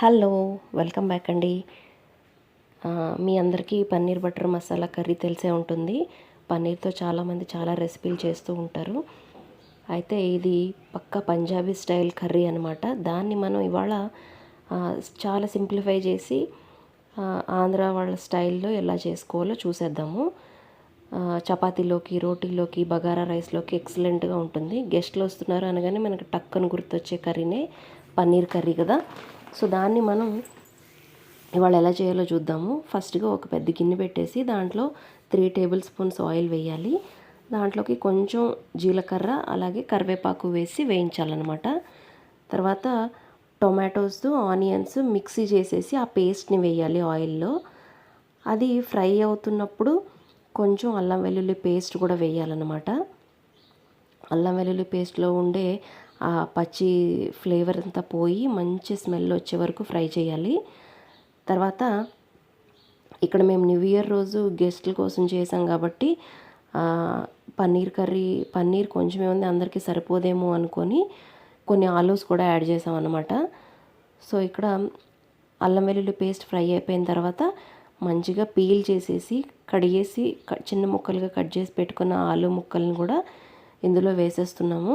Hello welcome back అండి. మీ అందరికీ paneer butter masala curry తెలిసే ఉంటుంది. పన్నీర్తో చాలామంది చాలా రెసిపీలు చేస్తూ ఉంటారు. అయితే ఇది పక్క పంజాబీ స్టైల్ కర్రీ అనమాట దాన్ని మనం ఇవాళ చాలా సింప్లిఫై చేసి ఆంధ్ర వాళ్ళ స్టైల్లో ఎలా చేసుకోవాలో చూసేద్దాము. చపాతీలోకి రోటీలోకి బగారా రైస్లోకి ఎక్సలెంట్గా ఉంటుంది. గెస్ట్లు వస్తున్నారు అనగానే మనకు టక్కను గుర్తొచ్చే కర్రీనే పన్నీర్ కర్రీ కదా. సో దాన్ని మనం ఇవాళ ఎలా చేయాలో చూద్దాము. ఫస్ట్గా ఒక పెద్ద గిన్నె పెట్టేసి దాంట్లో త్రీ టేబుల్ స్పూన్స్ ఆయిల్ వేయాలి. దాంట్లోకి కొంచెం జీలకర్ర అలాగే కరివేపాకు వేసి వేయించాలన్నమాట. తర్వాత టొమాటోస్ ఆనియన్స్ మిక్సీ చేసేసి ఆ పేస్ట్ని వేయాలి ఆయిల్లో. అది ఫ్రై అవుతున్నప్పుడు కొంచెం అల్లం వెల్లుల్లి పేస్ట్ కూడా వేయాలన్నమాట. అల్లం వెల్లుల్లి పేస్ట్లో ఉండే ఆ పచ్చి ఫ్లేవర్ అంతా పోయి మంచి స్మెల్ వచ్చే వరకు ఫ్రై చేయాలి. తర్వాత ఇక్కడ మేము న్యూ ఇయర్ రోజు గెస్ట్ల కోసం చేసాం కాబట్టి పన్నీర్ కర్రీ పన్నీర్ కొంచెమే ఉంది అందరికీ సరిపోదేమో అనుకొని కొన్ని ఆలూస్ కూడా యాడ్ చేసాం అనమాట సో ఇక్కడ అల్లం వెల్లుల్లి పేస్ట్ ఫ్రై అయిపోయిన తర్వాత మంచిగా పీల్ చేసేసి కడిగేసి చిన్న ముక్కలుగా కట్ చేసి పెట్టుకున్న ఆలు ముక్కల్ని కూడా ఇందులో వేసేస్తున్నాము.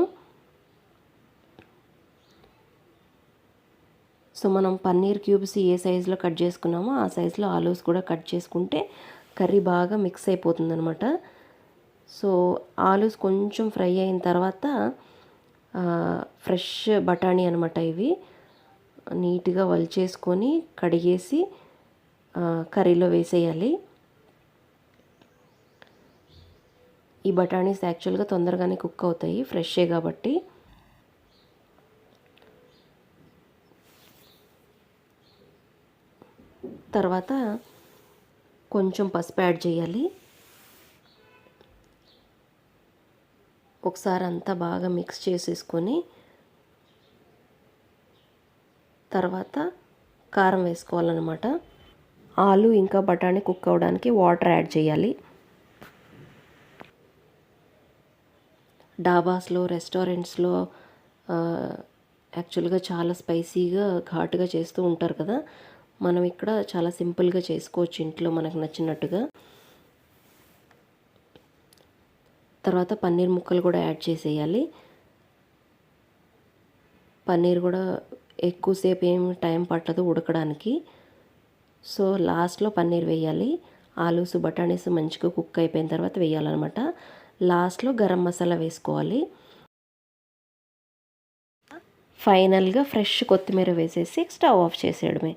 సో మనం పన్నీర్ క్యూబ్స్ ఏ సైజులో కట్ చేసుకున్నామో ఆ సైజులో ఆలూస్ కూడా కట్ చేసుకుంటే కర్రీ బాగా మిక్స్ అయిపోతుంది అనమాట సో ఆలూస్ కొంచెం ఫ్రై అయిన తర్వాత ఫ్రెష్ బఠానీ అనమాట ఇవి. నీట్గా వలిచేసుకొని కడిగేసి కర్రీలో వేసేయాలి. ఈ బఠానీస్ యాక్చువల్గా తొందరగానే కుక్ అవుతాయి ఫ్రెషే కాబట్టి. తర్వాత కొంచెం పసుపు యాడ్ చేయాలి. ఒకసారి అంతా బాగా మిక్స్ చేసేసుకొని తర్వాత కారం వేసుకోవాలన్నమాట. ఆలు ఇంకా బఠానీ కుక్ అవ్వడానికి వాటర్ యాడ్ చేయాలి. డాబాస్లో రెస్టారెంట్స్లో యాక్చువల్గా చాలా స్పైసీగా ఘాటుగా చేస్తూ ఉంటారు కదా. మనం ఇక్కడ చాలా సింపుల్గా చేసుకోవచ్చు ఇంట్లో మనకు నచ్చినట్టుగా. తర్వాత పన్నీర్ ముక్కలు కూడా యాడ్ చేసేయాలి. పన్నీర్ కూడా ఎక్కువసేపు ఏం టైం పట్టదు ఉడకడానికి. సో లాస్ట్లో పన్నీర్ వేయాలి. ఆలూస్ బఠానీస్ మంచిగా కుక్ అయిపోయిన తర్వాత వేయాలన్నమాట. లాస్ట్లో గరం మసాలా వేసుకోవాలి. ఫైనల్గా ఫ్రెష్ కొత్తిమీర వేసేసి స్టవ్ ఆఫ్ చేసేయడమే.